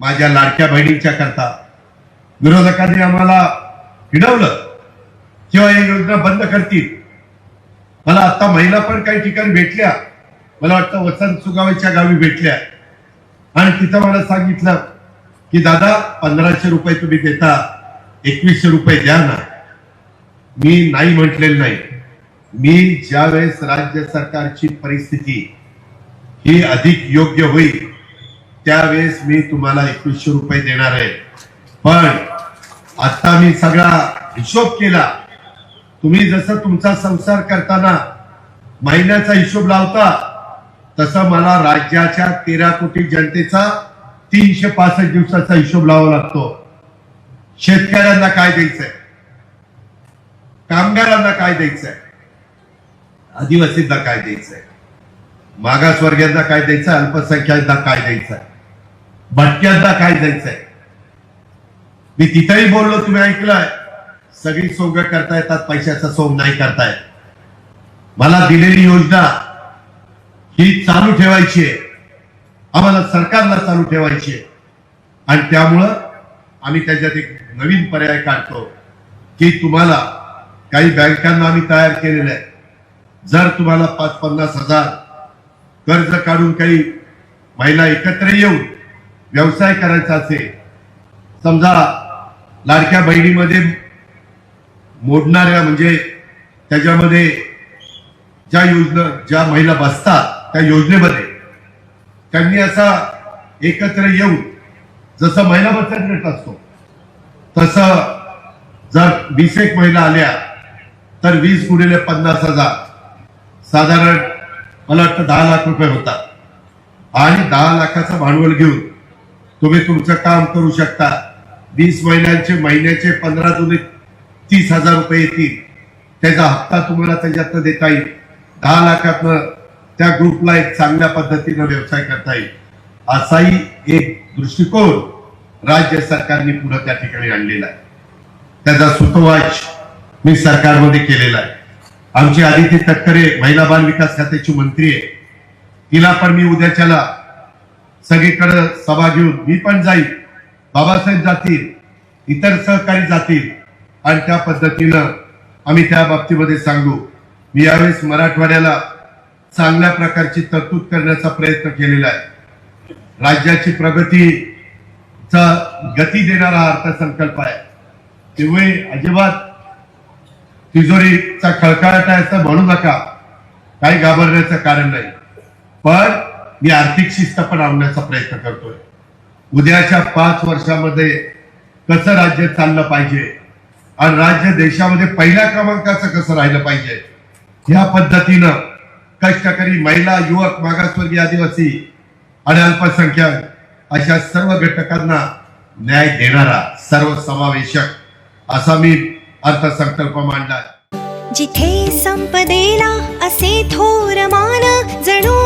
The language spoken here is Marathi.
माझ्या लाडक्या बहिणींच्या करता विरोधकांनी आम्हाला हिडवलं. किंवा या योजना बंद करतील. मला आता महिला पण काही ठिकाणी भेटल्या. मला वाटतं वसंत सुगावेच्या गावी भेटल्या. आणि तिथं मला सांगितलं की दादा पंधराशे रुपये तुम्ही देता एकवीसशे रुपये द्या ना. मी नाही म्हटलेलं नाही. मी ज्यावेळेस राज्य सरकारची परिस्थिती ही अधिक योग्य होईल त्यावेळेस मी तुम्हाला एकवीसशे रुपये देणार आहे. पण आता मी सगळा हिशोब केला. तुम्ही जसं तुमचा संसार करताना महिन्याचा हिशोब लावता तसं मला राज्याच्या तेरा कोटी जनतेचा तीनशे पासष्ट दिवसाचा हिशोब लावावा लागतो. शेतकऱ्यांना काय द्यायचंय? कामगारांना काय द्यायचंय? आदिवासींना काय द्यायचंय? मागासवर्गीयांना काय द्यायचं अल्पसंख्याकांना काय द्यायचंय? भटक्यांना काय जायचंय? मी तिथेही बोललो तुम्ही ऐकलंय. सगळी सोंग करता येतात पैशाचा सोंग नाही करताय मला दिलेली योजना ही चालू ठेवायची आहे. आम्हाला सरकारला चालू ठेवायची आहे. आणि त्यामुळं आम्ही त्याच्यात एक नवीन पर्याय काढतो की तुम्हाला काही बँकांना आम्ही तयार केलेलं आहे. जर तुम्हाला पाच पन्नास हजार कर्ज काढून काही महिला एकत्र येऊन व्यवसाय करायचा असेल समजा लाडक्या बहिणीमध्ये मोडणाऱ्या म्हणजे त्याच्यामध्ये ज्या योजना ज्या महिला बसतात त्या योजनेमध्ये त्यांनी असा एकत्र येऊन जसं महिला बचत गट असतो तसं जर वीस एक महिला आल्या तर वीस गुणिले पन्नास हजार. साधारण मला वाटतं दहा लाख रुपये होतात. आणि दहा लाखाचं भांडवल घेऊन तुम्ही तुमचं काम करू शकता. वीस महिन्यांचे महिन्याचे पंधरा जुने तीस हजार रुपये येतील. त्याचा हप्ता तुम्हाला त्याच्यातनं देता येईल. दहा लाखातनं त्या ग्रुपला एक चांगल्या पद्धतीनं व्यवसाय करता येईल. असाही एक दृष्टिकोन राज्य सरकारने पुढे त्या ठिकाणी आणलेला आहे. त्याचा सुतवाच मी सरकारमध्ये केलेला आहे. आमची आदिती तटकरे महिला बाल विकास खात्याची मंत्री आहे. तिला पण मी उद्याच्याला सगळीकडे सभा घेऊन मी पण जाईल बाबासाहेब जातील इतर सहकारी जातील. आणि त्या पद्धतीनं आम्ही त्या बाबतीमध्ये सांगू. मी यावेळेस मराठवाड्याला चांगल्या प्रकारची तरतूद करण्याचा प्रयत्न केलेला आहे. राज्याची प्रगतीचा गती देणारा हा अर्थसंकल्प आहे. तेव्हा अजिबात तिजोरीचा खळखळाट आहे असं म्हणू नका. काही घाबरण्याचं कारण नाही. पण मी आर्थिक शिस्त पण आणण्याचा प्रयत्न करतोय. उद्याच्या पाच वर्षामध्ये कसं राज्य चाललं पाहिजे आणि राज्य देशामध्ये पहिल्या क्रमांकाचं कसं राहिलं पाहिजे या पद्धतीनं कष्टकरी महिला युवक मागासवर्गीय आदिवासी आणि अल्पसंख्याक अशा सर्व घटकांना न्याय देणारा सर्वसमावेशक असा मी अर्थसंकल्प मांडला जिथे संपदेला असे थोर मान जणू